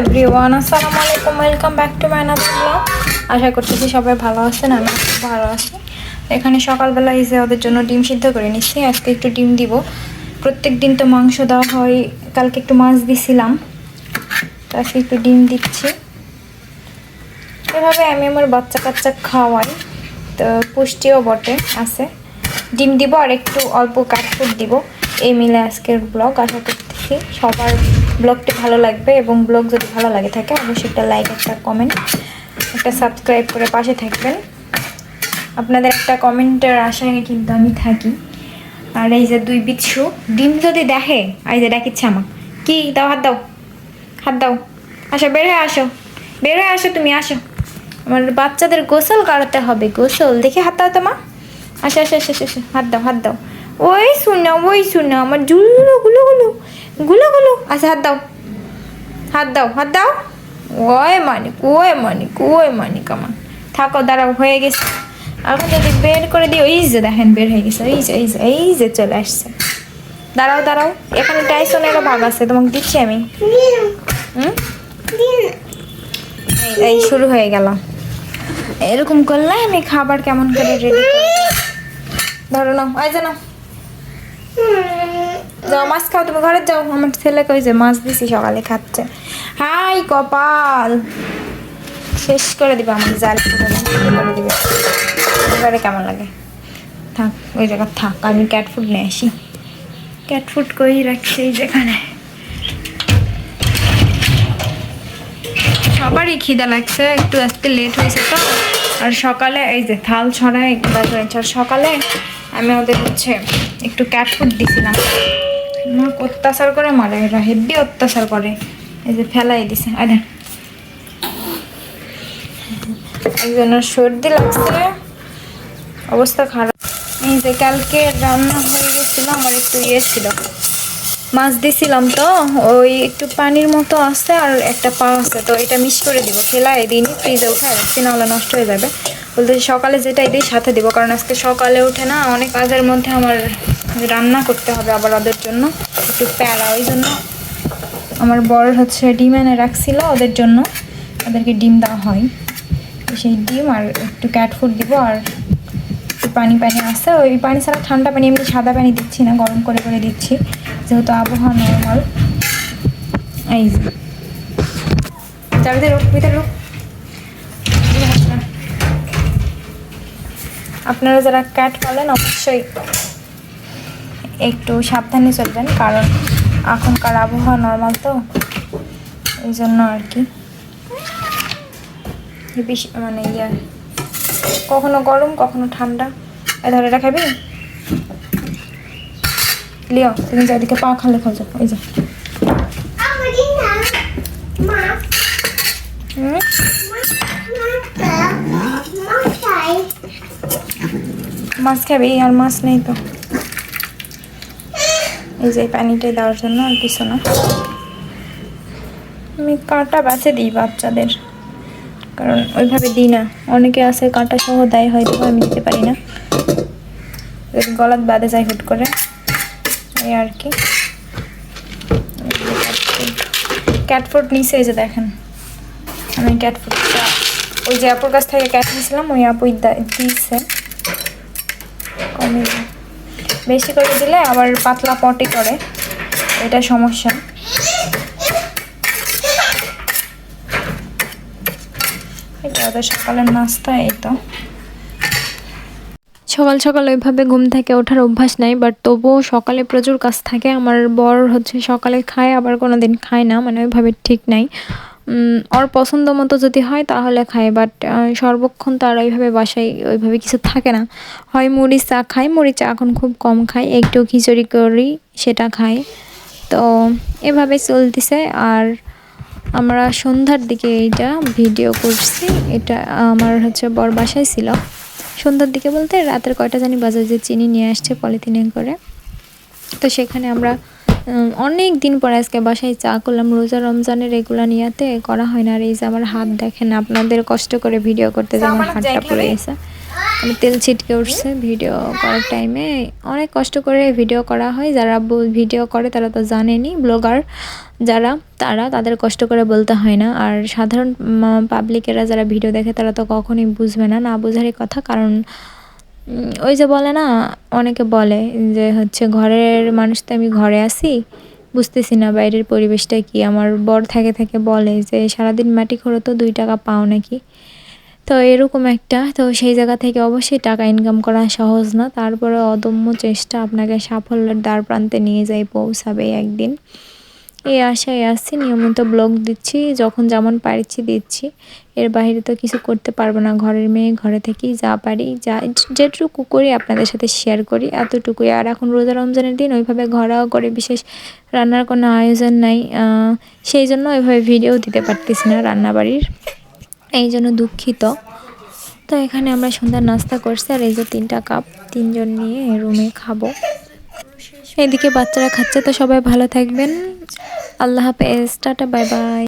Everyone আসসালামু আলাইকুম welcome back to my blog আশা করতেছি সবাই ভালো আছেন আমি খুব ভালো আছি। এখানে সকালবেলা যে ওদের জন্য ডিম সিদ্ধ করে নিচ্ছি, আজকে একটু ডিম দিব। প্রত্যেক দিন তো মাংস দেওয়া হয়, কালকে একটু মাছ দিছিলাম। তো আজকে একটু ডিম দিচ্ছি। এভাবে আমি আমার বাচ্চা কাচ্চা খাওয়াই, তো পুষ্টিও বটে, আছে। ডিম দিব আর একটু অল্প কাঠফুট দিব, এই মিলে আজকের ব্লগ আশা করতেছি সবার ব্লগটি ভালো লাগবে এবং ব্লগ যদি ভালো লাগে থাকে অবশ্যই একটা লাইক একটা কমেন্ট একটা সাবস্ক্রাইব করে পাশে থাকবেন। আপনাদের একটা কমেন্টের আশায় কিন্তু আমি থাকি। আর এই যে দুই বিচ্ছু ডিম যদি দেখে এই যে ডাকিচ্ছে আমাকে কি দাও হাত দাও হাত দাও আসো বের হয়ে আসো বের হয়ে আসো তুমি আসো। আমার বাচ্চাদের গোসল করাতে হবে গোসল দেখে হাত দাও তো মা। আসো আসো আসো আসো, আসো হাত দাও হাত দাও। ওই শুনো ওই শুনো আমার জুলো গুলো গুলো গুলো গুলো। আচ্ছা হাত দাও। হাত দাও হাত দাও। ওই মানিক ওই মানিক ওই মানিক আমার। থাকো দাঁড়াও হয়ে গেছে। এখন যদি বের করে দিই ওই যে দেখেন বের হয়ে গেছে। এই যে এই যে এই যে চলে আসছে। দাঁড়াও দাঁড়াও। এখানে টাইসনেরও ভাগ আছে তোমাকে দিচ্ছি আমি। হুম? এই- শুরু হয়ে গেল। এরকম করলে আমি খাবার কেমন করে রেডি ধরো নাও আয় জানো মাছ খাও, তুমি ঘরে যাও। আমার ছেলে কই যে মাছ দিছি, সকালে খাচ্ছে। হাই, কপাল। শেষ করে দিবে আমার জাল করে দিবে। এবারে কেমন লাগে? থাক, ওই জায়গা থাক, আমি ক্যাট ফুড নিয়ে আসি। ক্যাট ফুড কই রাখছি এই যেখানে। সবারই খিদা লাগছে, একটু আজকে লেট হয়েছে তো। আর সকালে এই যে থাল ছড়ায় আর সকালে আমি ওদের হচ্ছে একটু ক্যাট ফুড দিছিলাম। অত্যাচার করে মারে, এরা হেব্বি অত্যাচার করে। এই যে ফেলাই দিছে দেখ। একজনের সর্দি লাগছে। অবস্থা খারাপ। এই যে কালকে রান্না হয়ে গেছিল, আমার একটু ইয়ে ছিল। মাছ দিছিলাম তো, ওই একটু পানির মতো আছে আর একটা পা আছে, তো এটা মিক্স করে দিব। ফেলাই দিইনি ফ্রিজে উঠে রাখছি, নাহলে নষ্ট হয়ে যাবে। বলতে সকালে যেটা দিই সাথে দিব, কারণ আজকে সকালে উঠে না অনেক কাজের মধ্যে আমার রান্না করতে হবে আবার ওদের জন্য, একটু প্যারা, ওই জন্য আমার বর হচ্ছে ডিম এনে রাখছিল ওদের জন্য, ওদেরকে ডিম দেওয়া হয়। সেই ডিম আর একটু ক্যাট ফুড দিব আর একটু পানি পানি আছে, ওই পানি ছাড়া ঠান্ডা পানি, এমনি সাদা পানি দিচ্ছি না, গরম করে করে দিচ্ছি, যেহেতু আবহাওয়া নর্মাল এই রোগ ভিতরে আপনারা যারা ক্যাট পালেন অবশ্যই একটু সাবধানে চলবেন কারণ এখনকার আবহাওয়া নর্মাল তো এই জন্য আর কি। বেশি মানে ইয়ে কখনো গরম কখনো ঠান্ডা। এ ধরে এটা খাবি লিও তুমি যাদিকে পা খালে যাও ওই যে। হুম? মাছ খাবি, আর মাছ নেই তো। এই যে পানিটাই দেওয়ার জন্য আর কিছু না। আমি কাঁটা বাছে দিই বাচ্চাদের, কারণ ওইভাবে দিই না। অনেকে আছে কাঁটা সহ দেয়, হয়তো আমি দিতে পারি না। গলাত বাদে যায় হুট করে। এই আর কি। ক্যাট ফুড নিচে এই যে দেখেন। আমি ক্যাট ফুডটা ওই যে আপুর কাছ থেকে ক্যাট নিয়েছিলাম, ওই আপুই দা- দিচ্ছে কমে যায়। বেশি করে দিলে আবার পাতলা পটি করে। এটা সমস্যা। সকালের নাস্তা, এই তো। সকাল সকাল ওইভাবে ঘুম থেকে ওঠার অভ্যাস নাই বাট তবুও সকালে প্রচুর কাজ থাকে। আমার বর হচ্ছে সকালে খায়, আবার কোনো দিন খায় না মানে ওইভাবে ঠিক নাই। ওর পছন্দ মতো যদি হয় তাহলে খায় বাট সর্বক্ষণ তো আর ওইভাবে বাসায় ওইভাবে কিছু থাকে না। হয় মুড়ি চা খায়, মুড়ি চা এখন খুব কম খায়, একটু খিচুড়ি করি, সেটা খায়। তো এভাবে চলতেছে, আর আমরা সন্ধ্যার দিকে এইটা ভিডিও করছি, এটা আমার হচ্ছে বর বাসায় ছিল। সন্ধ্যার দিকে বলতে রাতের কয়টা জানি বাজার যে চিনি নিয়ে আসছে পলিথিনে করে। তো সেখানে আমরা অনেক দিন পরে আজকে বাসায় চা করলাম। রোজা রমজানের এগুলা নিয়াতে করা হয় না আর এই যে আমার হাত দেখেন আপনাদের কষ্ট করে ভিডিও করতে যে আমার হাতটা পড়ে গেছে। তেল ছিটকে উঠছে ভিডিও করার টাইমে অনেক কষ্ট করে ভিডিও করা হয়। যারা ভিডিও করে তারা তো জানেনি ব্লগার যারা তারা তাদের কষ্ট করে বলতে হয় না। আর সাধারণ পাবলিকেরা যারা ভিডিও দেখে তারা তো কখনোই বুঝবে না। না বোঝারই কথা কারণ ওই যে বলে না, অনেকে বলে যে হচ্ছে ঘরের মানুষ তো আমি ঘরে আছি, বুঝতেছি না বাইরের পরিবেশটা কি। আমার বর থাকে থাকে বলে যে সারাদিন মাটি খোঁড়ো তো দুই টাকা পাও নাকি। তো এরকম একটা, তো সেই জায়গা থেকে অবশ্যই টাকা ইনকাম করা সহজ না। তারপরে অদম্য চেষ্টা আপনাকে সাফল্যের দ্বার প্রান্তে নিয়ে যায় পৌঁছাবে একদিন। এই আশায় আসছি নিয়মিত ব্লগ দিচ্ছি, যখন যেমন পারছি দিচ্ছি। এর বাইরে তো কিছু করতে পারব না, ঘরের মেয়ে, ঘরে থেকেই যা পারি, যা যেটুকু করি আপনাদের সাথে শেয়ার করি, এতটুকুই। আর এখন রোজা রমজানের দিন, ওইভাবে ঘরোয়া করে বিশেষ রান্নার কোনো আয়োজন নাই সেই জন্য ওইভাবে ভিডিও দিতে পারতেছি না রান্নাবাড়ির। এই জন্য দুঃখিত। তো এখানে আমরা সন্ধ্যার নাস্তা করছি, আর এই যে তিনটা কাপ তিনজন নিয়ে রুমে খাব। এদিকে বাচ্চারা খাচ্ছে তো সবাই ভালো থাকবেন। আল্লাহ হাফেজ টাটা বাই বাই